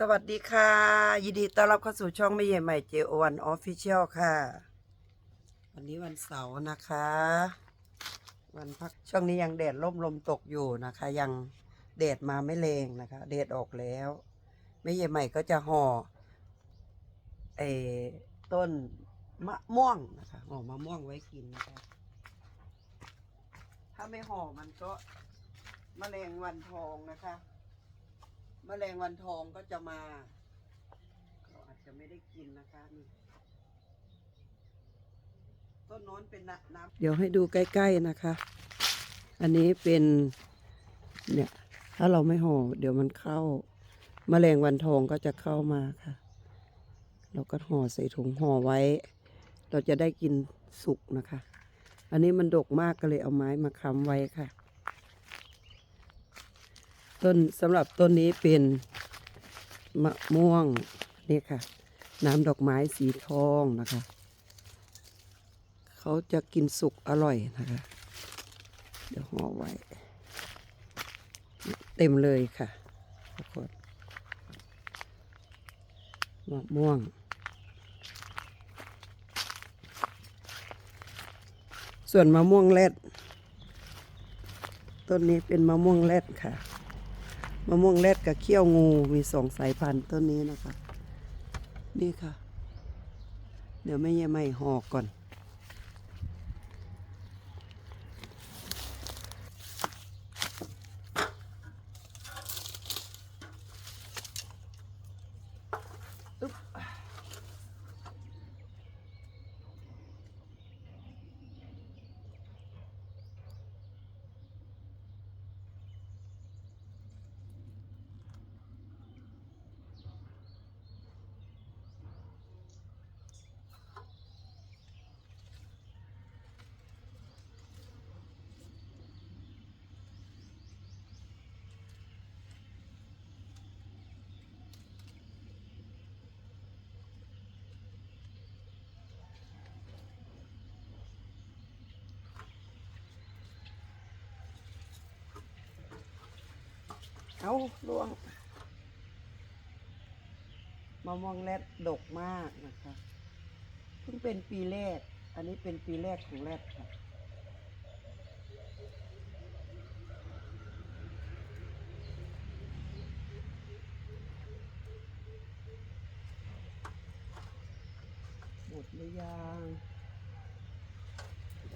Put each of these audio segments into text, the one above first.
สวัสดีค่ะ ยินดีต้อนรับเข้าสู่ช่องไม่ใหญ่ใหม่เจโอวันออฟฟิเชียลค่ะ วันนี้วันเสาร์นะคะ วันพักช่วงนี้ยังแดดร่มลมตกอยู่นะคะ ยังแดดมาไม่แรงนะคะแดดออกแล้ว ไม่ใหญ่ใหม่ก็จะห่อเอต้นมะม่วงนะคะห่อมะม่วงไว้กินนะคะ ถ้าไม่ห่อมันก็มแมลงวันทองนะคะ มแมลงวันทองก็จะมาเราอาจจะไม่ได้กินนะคะนี่ต้นโน้นเป็นน้ำน้ำเดี๋ยวให้ดูใกล้ๆนะคะ อันนี้เป็นเนี่ยถ้าเราไม่ห่อเดี๋ยวมันเข้ามแมลงวันทองก็จะเข้ามาค่ะ เราก็ห่อใส่ถุงห่อไว้ เราจะได้กินสุกนะคะ อันนี้มันดกมากก็เลยเอาไม้มาค้ำไว้ค่ะ ต้นสำหรับต้นนี้เป็นมะม่วงนี่ค่ะ น้ำดอกไม้สีทองนะคะ เขาจะกินสุกอร่อยนะคะ เดี๋ยวห่อไว้ เต็มเลยค่ะทุกคนมะม่วง ส่วนมะม่วงแรดต้นนี้เป็นมะม่วงแรดค่ะ มะม่วงแรดกับเขี้ยวงูมีสองสายพันธุ์ต้นนี้นะคะ นี่ค่ะ เดี๋ยวแม่ยังไม่หอกก่อน เอาลวงมะม่วงแรดดกมากนะคะเพิ่งเป็นปีแรก อันนี้เป็นปีแรกของแรดค่ะหมดหรือยัง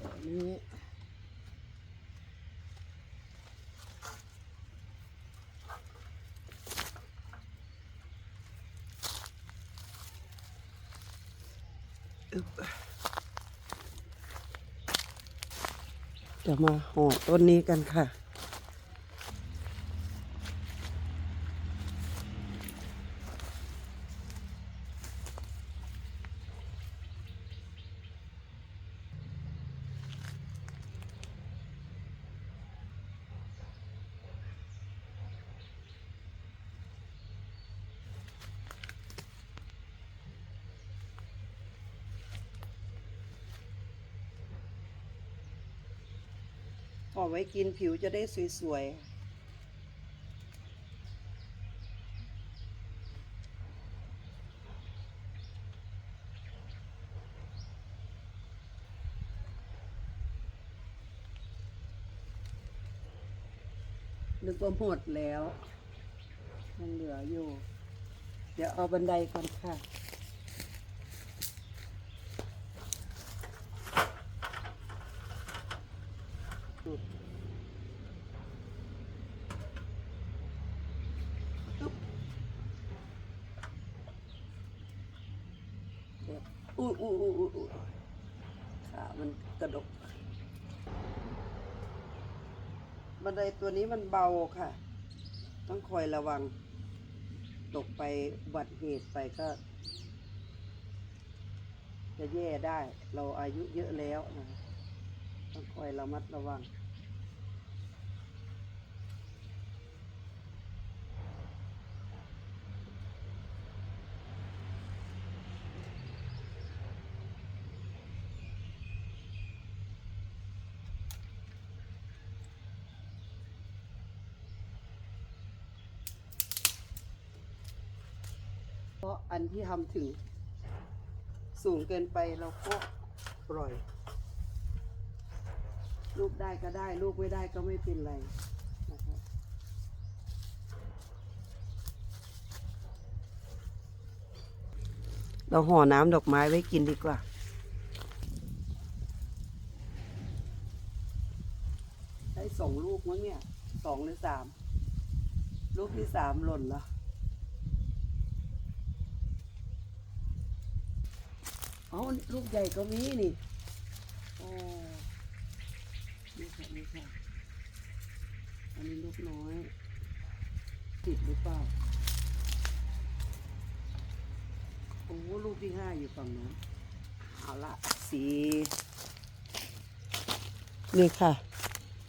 อัน จะมาห่อต้นนี้กันค่ะ อไว้กินผิวจะได้สวยๆนึกว่าหมดแล้วยังเหลืออยู่ เดี๋ยวเอาบันไดก่อนค่ะ อุ้ยอุ้ยอุ้ยอุ้ยอุ้ยขามันกระดก บันไดตัวนี้มันเบาค่ะ ต้องคอยระวัง ตกไปบัติเหตุไปก็ จะแย่ได้ เราอายุเยอะแล้วนะ ต้องคอยระมัดระวัง เพราะอันที่ทำถึงสูงเกินไปเราก็ปล่อย ลูกได้ก็ได้ ลูกไม่ได้ก็ไม่เป็นไรนะคะเราห่อน้ำดอกไม้ไว้กินดีกว่า ได้สองลูกมั้งเนี่ยสองหรือสาม ลูกที่สามหล่นแล้ว เอาลูกใหญ่ก็มีนี่โอ้นี่ค่ะนี่ค่ะอันนี้ลูกน้อย ติดหรือเปล่าโอ้ลูกที่ห้าอยู่ฝั่งนั้นเอาละสีนี่ค่ะ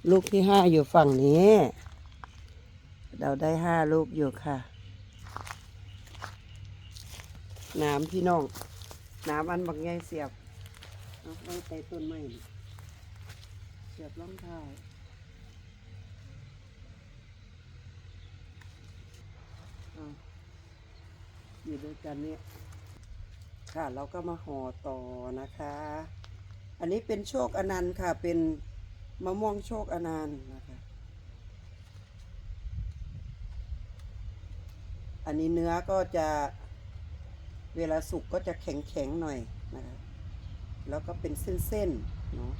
ลูกที่ห้าอยู่ฝั่งนี้ เราได้ห้าลูกอยู่ค่ะ น้ำพี่น้อง น้ำอันบักใหญ่เสียบเอาไว้ใต้ต้นไม้นี่เสียบรองเท้าเอาอยู่ด้วยกันเนี่ยค่ะเราก็มาห่อต่อนะคะ อันนี้เป็นโชคอนันต์ค่ะ เป็นมะม่วงโชคอนันต์นะคะ อันนี้เนื้อก็จะ เวลาสุกก็จะแข็งๆหน่อยนะคะแล้วก็เป็นเส้นๆเนาะ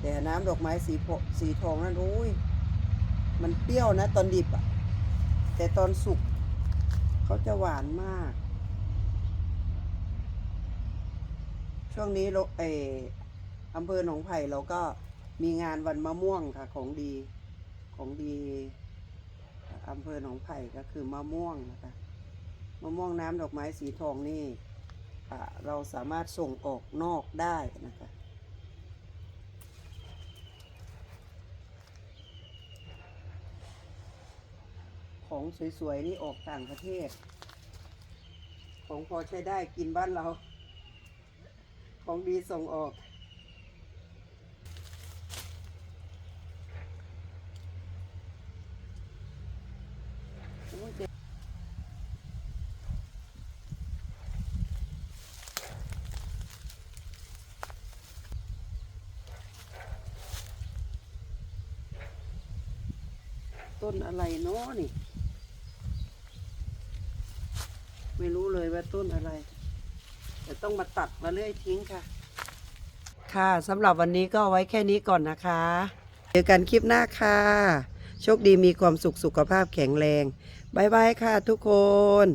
แต่น้ำดอกไม้สีโพสีทองนั่นโอ้ยมันเปรี้ยวนะ ตอนดิบอะแต่ตอนสุกเขาจะหวานมาก ช่วงนี้เราเอออำเภอหนองไผ่เราก็มีงานวันมะม่วงค่ะ ของดีของดีอำเภอหนองไผ่ก็คือมะม่วงนะคะ มะม่วงน้ำดอกไม้สีทองนี่เราสามารถส่งออกนอกได้นะคะของสวยๆนี่ออกต่างประเทศ ของพอใช้ได้กินบ้านเรา ของดีส่งออก ต้นอะไรเนาะนี่ ไม่รู้เลยว่าต้นอะไร แต่ต้องมาตัดมาเลื่อยทิ้งค่ะ ค่ะสำหรับวันนี้ก็ไว้แค่นี้ก่อนนะคะ เจอกันคลิปหน้าค่ะ โชคดีมีความสุขสุขภาพแข็งแรง บ๊ายบายค่ะทุกคน